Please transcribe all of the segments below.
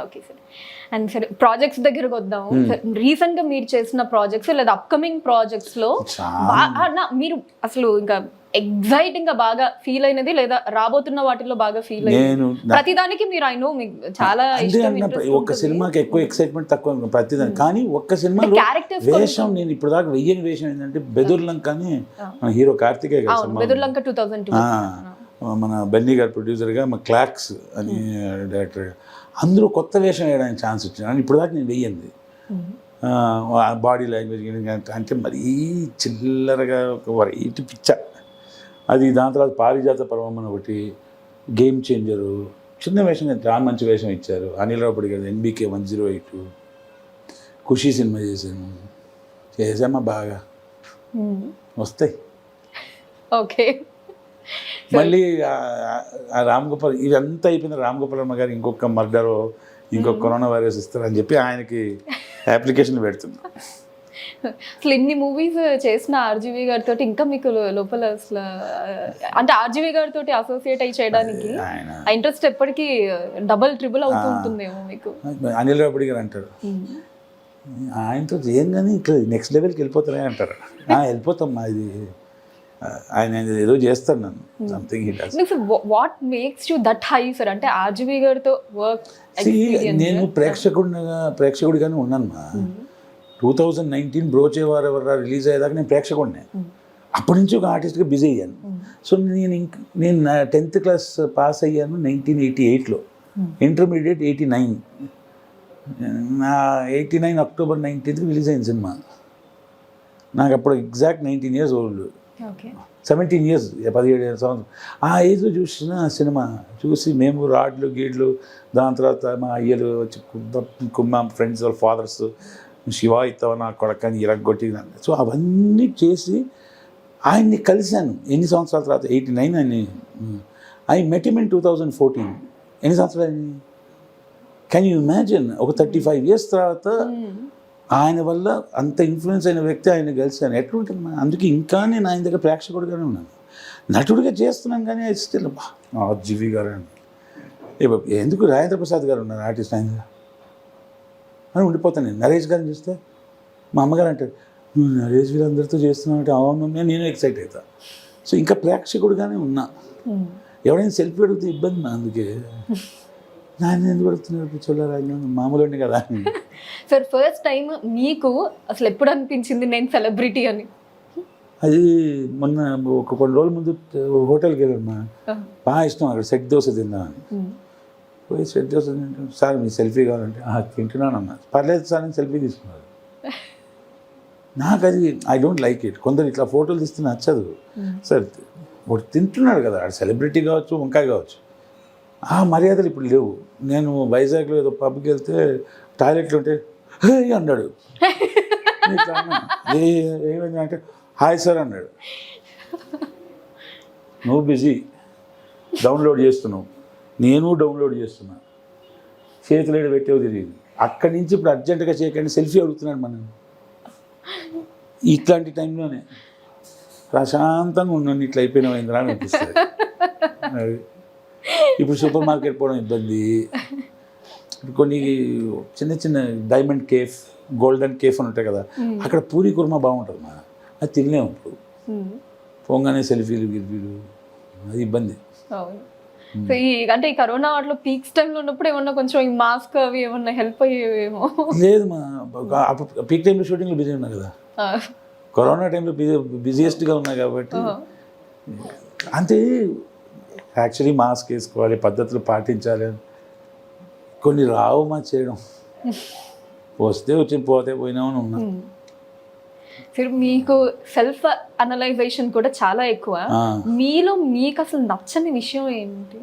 Okay sir and సరే projects దగ్గరకు వద్దాము రీసెంట్గా మీరు చేసిన ప్రాజెక్ట్స్ లేదా అప్కమింగ్ ప్రాజెక్ట్స్లో మీరు అసలు ఇంకా ఎగ్జైటింగ్గా బాగా ఫీల్ అయినది లేదా రాబోతున్న వాటిలో బాగా ఫీల్ అయ్యింది ప్రతిదానికి మీరు ఐ నో మీకు చాలా ఉంటుంది. సినిమాకి ఎక్కువ ఎక్సైట్మెంట్ తక్కువ ప్రతిదాని కానీ ఒక్క సినిమాలో characters వేషం నేను ఇప్పుడు దాకా వెయ్యని వేషం ఏంటంటే బెదుర్లంక అని మన హీరో సినిమా. బెదుర్లంక టూ ఆ, మన బెన్నీ గారు ప్రొడ్యూసర్గా మా క్లాక్స్ అని డైరెక్టర్ అందరూ కొత్త వేషం వేయడానికి ఛాన్స్ ఇచ్చాను ఇప్పుడు దాకా నేను వెయ్యింది బాడీ లాంగ్వేజ్ అంటే మరీ చిల్లరగా ఒక వెరైటీ పిచ్చ. అది దాని తర్వాత పారిజాత పర్వం అని ఒకటి గేమ్ చేంజరు చిన్న వేషం చాలా మంచి వేషం ఇచ్చారు. అనిల్ రావుపడి గారు NBK one zero eight. Khushi cinema చేశాను. చేసామా బాగా? వస్తాయి. ఓకే. మళ్ళీ రామ్ గోపాల్ ఇదంతా అయిపోయిన రామ్ గోపాల్ వర్మ గారు ఇంకొక మర్డర్ ఇంకొక కరోనా వైరస్ ఇస్తారని చెప్పి ఆయనకి అప్లికేషన్ పెడుతుంది అసలు ఇన్ని మూవీస్ చేసిన ఆర్జీవి గారితో ఇంకా మీకు లోపల అసలు అంటే ఆర్జీవి గారితో అసోసియేట్ అయి చేయడానికి ఆ ఇంట్రెస్ట్ ఎప్పటికీ డబల్ ట్రిపుల్ అవుతూ ఉంటుందేమో మీకు? అనిల్ రావుపడి గారు అంటారు. ఆయనతో ఏం కానీ ఇట్లా నెక్స్ట్ లెవెల్కి వెళ్ళిపోతారే అంటారు. "ఆ, వెళ్ళిపోతాం మా ఇది. ఆయన ఏదో చేస్తాడు నన్ను. Something he does what makes you that high sir అంటే ఆర్జీవి గారితో వర్క్ నేను ప్రేక్షకుడిగా ప్రేక్షకుడిగానే ఉన్నాను మా. టూ థౌజండ్ నైన్టీన్ బ్రోచేవారు ఎవరు రిలీజ్ అయ్యేదాకా నేను ప్రేక్షకుడినే. అప్పటి నుంచి ఒక ఆర్టిస్ట్గా బిజీ అయ్యాను. సో నేను ఇంక నేను టెన్త్ క్లాస్ పాస్ అయ్యాను నైన్టీన్ ఎయిటీ ఎయిట్లో ఇంటర్మీడియట్ ఎయిటీ నైన్ నా eighty nine October nineteenth release అయింది సినిమా. నాకు అప్పుడు exact nineteen years old seventeen years పదిహేడు సంవత్సరం. ఆ ఏజ్లో చూసిన సినిమా చూసి మేము రాడ్లు గీడ్లు దాని తర్వాత మా అయ్యలు వచ్చి కుమ్మ- కుమ్మ ఫ్రెండ్స్ వాళ్ళ ఫాదర్స్ శివ ఇస్తావ నా కొడకని ఇరగొట్టి సో అవన్నీ చేసి ఆయన్ని కలిశాను. ఎన్ని సంవత్సరాల తర్వాత? ఎయిటీ నైన్ ఆయన్ని I met in two thousand fourteen ఎన్ని సంవత్సరాలు కెన్ యూ ఇమాజిన్ ఒక థర్టీ ఫైవ్ ఇయర్స్ తర్వాత ఆయన వల్ల అంత ఇన్ఫ్లుయెన్స్ అయిన వ్యక్తి ఆయన కలిసాను ఎట్లుంటుంది మా అందుకే ఇంకా నేను ఆయన దగ్గర ప్రేక్షకుడిగానే ఉన్నాను. నటుడిగా చేస్తున్నాను కానీ అది స్టిల్ జీవి గారు బాబు, ఎందుకు రాజేంద్ర ప్రసాద్ గారు ఉన్నారు ఆర్టిస్ట్ ఆయన? అని ఉండిపోతాను నేను. నరేష్ గారిని చూస్తే మా అమ్మగారు అంటారు నువ్వు నరేష్ వీళ్ళందరితో చేస్తున్నావు అంటే అవును నేను నేను ఎక్సైట్ అవుతా. సో ఇంకా ప్రేక్షకుడిగానే ఉన్నా. ఎవరైనా సెల్ఫీ అడిగితే ఇబ్బంది అందుకే. నాయన ఎందుకు అడుగుతున్నారు? పిచ్చోళ్ళ మామూలు కదా. సార్ ఫస్ట్ టైం మీకు అసలు ఎప్పుడు అనిపించింది నేను సెలబ్రిటీ అని? అది మొన్న ఒక కొన్ని రోజుల ముందు హోటల్కి వెళ్ళామ్మా బాగా ఇష్టం అక్కడ సెట్ దోశ తిందామని పోయి సెట్ దోశ తింటాం సార్ మీ సెల్ఫీ కావాలంటే "ఆ, తింటున్నాను అన్న. పర్లేదు సార్ అని సెల్ఫీ తీసుకున్నారు నాకు అది ఐ డోంట్ లైక్ ఇట్ కొందరు ఇట్లా ఫోటోలు తీస్తే నచ్చదు. సార్ వాడు తింటున్నాడు కదా. ఆడు సెలబ్రిటీ కావచ్చు వంకాయ కావచ్చు. ఆ మర్యాదలు ఇప్పుడు లేవు. నేను వైజాగ్లో ఏదో పబ్కి వెళ్తే టాయిలెట్లో ఉంటే హే అన్నాడు. ఇట్లా అన్నా. "ఏ- ఏమైంది అంటే హాయ్ సార్ అన్నాడు. నువ్వు బిజీ డౌన్లోడ్ చేస్తున్నావు. నేను డౌన్లోడ్ చేస్తున్నా. చేతులు ఏడు పెట్టేవి తెలియదు. అక్కడి నుంచి ఇప్పుడు అర్జెంటుగా చేయకండి సెల్ఫీ అడుగుతున్నాడు మనం ఇట్లాంటి టైంలోనే ప్రశాంతంగా ఉన్నాను ఇట్లా అయిపోయినా ఇంద్రా అని అనిపిస్తుంది. ఇప్పుడు సూపర్ మార్కెట్ పోవడం ఇబ్బంది. కొన్ని చిన్న చిన్న డైమండ్ కేఫ్ గోల్డెన్ కేఫ్ అని ఉంటాయి కదా అక్కడ పూరి కుర్మా బాగుంటుంది మా. అది తినలేము ఇప్పుడు. పోగానే సెల్ఫీలు గిల్ఫీలు అది ఇబ్బంది. అవును. సో ఈ అంటే ఈ కరోనా వాటిలో పీక్స్ టైంలో ఉన్నప్పుడు ఏమన్నా కొంచెం ఈ మాస్క్ అవి ఏమన్నా హెల్ప్ అయ్యేవేమో? లేదు మా. పీక్ టైంలో షూటింగ్లో బిజీ ఉన్నా కదా. కరోనా టైంలో బిజీ బిజియెస్ట్గా ఉన్నా కాబట్టి ఆ. యాక్చువల్లీ మాస్క్ వేసుకోవాలి పద్ధతులు పాటించాలి. కొన్ని రావు మా చేయడం. వస్తే వచ్చి పోతే పోయినామని ఉన్నా. సరే మీకు సెల్ఫ్ అనలైజేషన్ కూడా చాలా ఎక్కువ. మీలో మీకు అసలు నచ్చని విషయం ఏంటి?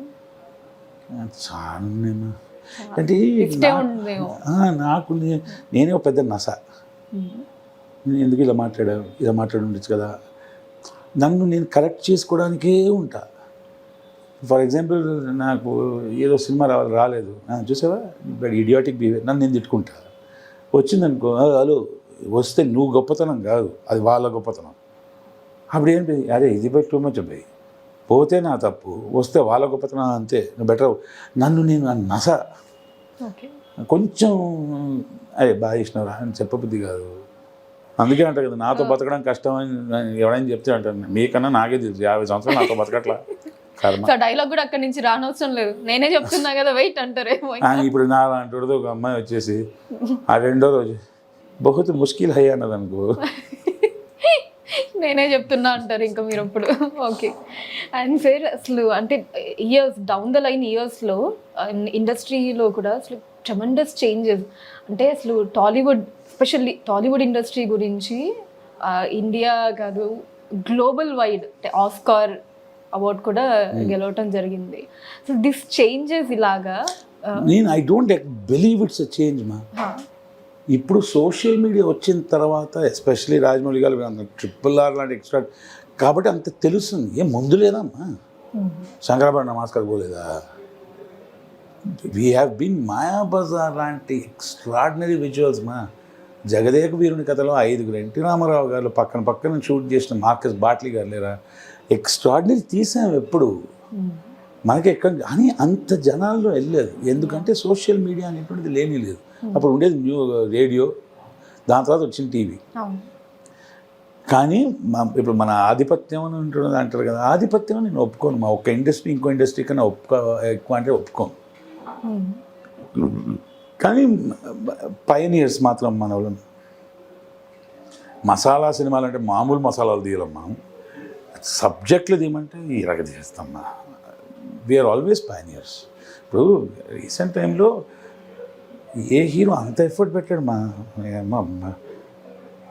చాలా ఉన్నాయమ్మా. అంటే నాకు నేనే ఒక పెద్ద నస. నేను ఎందుకు ఇలా మాట్లాడావు ఇలా మాట్లాడి ఉండొచ్చు కదా. నన్ను నేను కరెక్ట్ చేసుకోవడానికే ఉంటా. ఫర్ ఎగ్జాంపుల్ నాకు ఏదో సినిమా రావాలి రాలేదు. చూసావా? ఇప్పుడు ఇడియాటిక్ బిహేవియర్ నన్ను నేను తిట్టుకుంటా. వచ్చిందనుకో "ఆ, హలో వస్తే నువ్వు గొప్పతనం కాదు. అది వాళ్ళ గొప్పతనం. అప్పుడు ఏంటి అరే ఇది బై టూ మచ్ అబ్బాయి. పోతే నా తప్పు వస్తే వాళ్ళ గొప్పతనం అంతే. నువ్వు బెటర్ నన్ను నేను నస. కొంచెం అదే బాగా చేసినారా అని చెప్పబుద్ధి కాదు. అందుకే అంటారు కదా నాతో బతకడం కష్టం అని ఎవరైనా చెప్తే అంటారు. మీకన్నా నాకే తెలుసు యాభై సంవత్సరాలు నాతో బతకట్లా. సో డైలాగ్ కూడా అక్కడి నుంచి రానవసరం లేదు. నేనే చెప్తున్నా కదా వెయిట్ అంటారేమో ఇప్పుడు నా ఒక అమ్మాయి వచ్చేసి ఆ రెండో రోజు బహుత్ ముష్కిల్ హై అన్నది అనుకో నేనే చెప్తున్నా అంటారు ఇంకా మీరు అప్పుడు. ఓకే అండ్ సార్ అసలు అంటే ఇయర్స్ డౌన్ ద లైన్ ఇయర్స్లో ఇండస్ట్రీలో కూడా అసలు ట్రమండస్ చేంజెస్ అంటే అసలు టాలీవుడ్ ఎస్పెషల్లీ టాలీవుడ్ ఇండస్ట్రీ గురించి ఇండియా కాదు గ్లోబల్ వైడ్ అంటే ఆస్కార్ అవార్డ్ కూడా గెలవటం జరిగింది. సో దిస్ చేంజెస్ ఇలాగా నేను I don't believe it's a change మా ఇప్పుడు సోషల్ మీడియా వచ్చిన తర్వాత ఎస్పెషలీ రాజమౌళి గారు ట్రిపుల్ ఆర్ లాంటి ఎక్స్ట్రా కాబట్టి అంత తెలుస్తుంది. ఏం ముందు లేదమ్మా శంకరాబాద్ నమస్కారం పోలేదా? We have been Maya Bazaar లాంటి ఎక్స్ట్రాడినరీ విజువల్స్ మా. జగదేక వీరుని కథలో ఐదుగురు ఎన్టీ రామారావు గారు పక్కన పక్కన షూట్ చేసిన మార్కస్ బాట్లీ గారు లేరా? ఎక్స్ట్రాడినరీ తీసాం ఎప్పుడు. మనకి ఎక్కడ అని అంత జనాల్లో వెళ్ళలేదు. ఎందుకంటే సోషల్ మీడియా అనేటువంటిది లేని లేదు. అప్పుడు ఉండేది న్యూ రేడియో. దాని తర్వాత వచ్చిన టీవీ. కానీ మా ఇప్పుడు మన ఆధిపత్యం అని ఉంటున్నది అంటారు కదా ఆధిపత్యం నేను ఒప్పుకోను. మా ఒక్క ఇండస్ట్రీ ఇంకో ఇండస్ట్రీ కన్నా ఒప్పుకో ఎక్కువ అంటే ఒప్పుకోను. Hmm. కానీ పయనియర్స్ మాత్రం మన వాళ్ళు మసాలా సినిమాలు అంటే మామూలు మసాలాలు తీయలేం మనం సబ్జెక్టులు తీయమంటే ఈ రగ చేస్తాం వీఆర్ ఆల్వేస్ పయనియర్స్ ఇప్పుడు రీసెంట్ టైంలో ఏ హీరో అంత ఎఫర్ట్ పెట్టాడు మా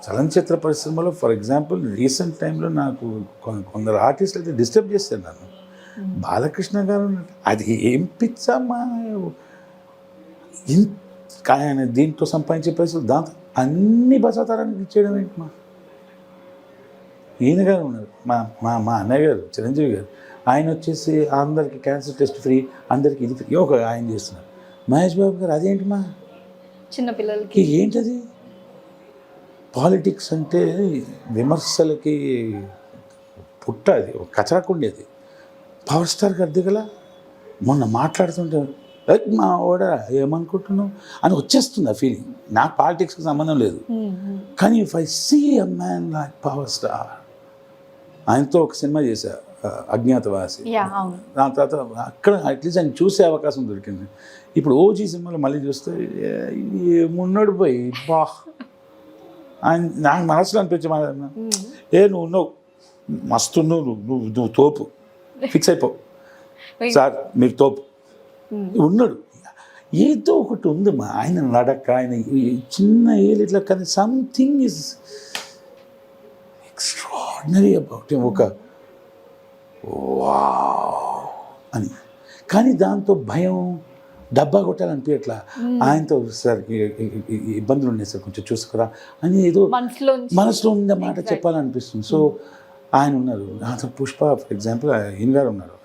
చలనచిత్ర పరిశ్రమలో ఫర్ ఎగ్జాంపుల్ రీసెంట్ టైంలో నాకు కొందరు ఆర్టిస్టులు అయితే డిస్టర్బ్ చేశారు నన్ను. బాలకృష్ణ గారు అది ఏం పిచ్చమ్మా? ఆయన దీంట్లో సంపాదించే పైసలు దాంతో అన్ని బసాతారానికి ఇచ్చేయడం ఏంటి మా? ఈయన గారు ఉన్నారు. మా మా మా అన్నయ్య గారు చిరంజీవి గారు. ఆయన వచ్చేసి అందరికి క్యాన్సర్ టెస్ట్ ఫ్రీ అందరికి ఇది ఫ్రీ. ఒక ఆయన చేస్తున్నారు. మహేష్ బాబు గారు అదేంటి మా? చిన్న పిల్లలకి. ఈ ఏంటది? పాలిటిక్స్ అంటే విమర్శలకి పుట్ట అది ఒక కచరాకుండేది పవర్ స్టార్ గారి దిగల మొన్న మాట్లాడుతుంటే "ఏ, మా ఓడ ఏమనుకుంటున్నావు? అని వచ్చేస్తుంది ఆ ఫీలింగ్ నాకు పాలిటిక్స్కి సంబంధం లేదు. కానీ if I see a man like power star ఆయనతో ఒక సినిమా చేశా అజ్ఞాతవాసి. దాని తర్వాత అక్కడ అట్లీస్ట్ ఆయన చూసే అవకాశం దొరికింది. ఇప్పుడు ఓజీ సినిమాలో మళ్ళీ చూస్తే ఏమున్నాడు పోయి బా. ఆయన నాకు మనసులో అనిపించే Hmm. ఏ నువ్వు ఉన్నావు. మస్తు నువ్వు నువ్వు నువ్వు తోపు. ఫిక్స్ అయిపో. సార్ మీరు తోపు. ఉన్నాడు. ఏదో ఒకటి ఉంది మా ఆయన నడక ఆయన చిన్న ఏళ్ళు ఇట్లా కానీ సంథింగ్ ఇస్ ఎక్స్ట్రాడినరీ అబౌట్ ఒక వావ్ అని. కానీ దాంతో భయం డబ్బా కొట్టాలనిపించట్లా ఆయనతో సార్ ఇబ్బందులు ఉన్నాయి సార్ కొంచెం చూసుకురా అని ఏదో మనసులో మనసులో ఉన్న మాట చెప్పాలనిపిస్తుంది. సో ఆయన ఉన్నారు. నాతో పుష్ప ఫర్ ఎగ్జాంపుల్ ఈయన గారు ఉన్నారు.